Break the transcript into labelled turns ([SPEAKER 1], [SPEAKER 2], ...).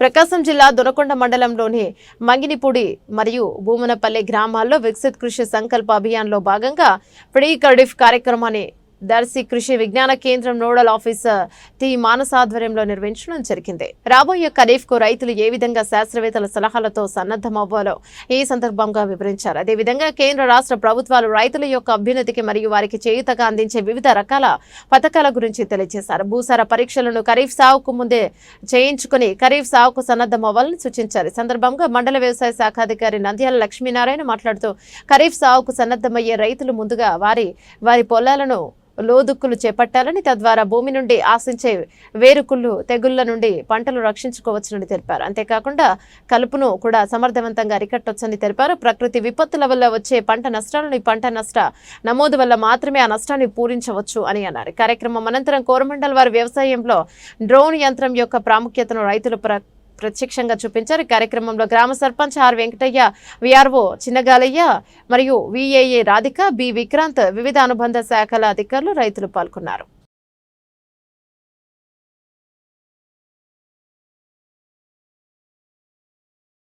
[SPEAKER 1] ప్రకాశం జిల్లా దొనకొండ మండలంలోని మంగినిపూడి మరియు భూమనపల్లి గ్రామాల్లో వికసిత్ కృషి సంకల్ప అభియాన్లో భాగంగా ప్రీ కడిఫ్ కార్యక్రమాన్ని దర్శి కృషి విజ్ఞాన కేంద్రం నోడల్ ఆఫీసర్ టి మానస ఆధ్వర్యంలో నిర్వహించడం జరిగింది. రాబోయే ఖరీఫ్కు రైతులు ఏ విధంగా శాస్త్రవేత్తల సలహాలతో సన్నద్ధమవ్వాలో ఈ సందర్భంగా వివరించారు. అదేవిధంగా కేంద్ర రాష్ట్ర ప్రభుత్వాలు రైతుల యొక్క అభ్యున్నతికి మరియు వారికి చేయుతగా అందించే వివిధ రకాల పథకాల గురించి తెలియజేశారు. భూసార పరీక్షలను ఖరీఫ్ సాగుకు ముందే చేయించుకుని ఖరీఫ్ సాగుకు సన్నద్ధమవ్వాలని సూచించారు. సందర్భంగా మండల వ్యవసాయ శాఖ అధికారి నంద్యాల లక్ష్మీనారాయణ మాట్లాడుతూ ఖరీఫ్ సాగుకు సన్నద్ధమయ్యే రైతులు ముందుగా వారి వారి పొలాలను లోదుక్కులు చేపట్టాలని తద్వారా భూమి నుండి ఆశించే వేరుకుళ్ళు తెగుళ్ళ నుండి పంటలు రక్షించుకోవచ్చునని తెలిపారు. అంతేకాకుండా కలుపును కూడా సమర్థవంతంగా అరికట్టొచ్చని తెలిపారు. ప్రకృతి విపత్తుల వల్ల వచ్చే పంట నష్టాలను పంట నష్ట నమోదు వల్ల మాత్రమే ఆ నష్టాన్ని పూరించవచ్చు అని అన్నారు. కార్యక్రమం అనంతరం కోరమండల్ వారి వ్యవసాయంలో డ్రోన్ యంత్రం యొక్క ప్రాముఖ్యతను రైతులు ప్ర ప్రత్యక్షంగా చూపించారు. ఈ కార్యక్రమంలో గ్రామ సర్పంచ్ ఆర్ వెంకటయ్య విఆర్ఓ చిన్నగాలయ్య మరియు విఏఏ రాధిక బి విక్రాంత్ వివిధ అనుబంధ శాఖల అధికారులు రైతులు పాల్గొన్నారు.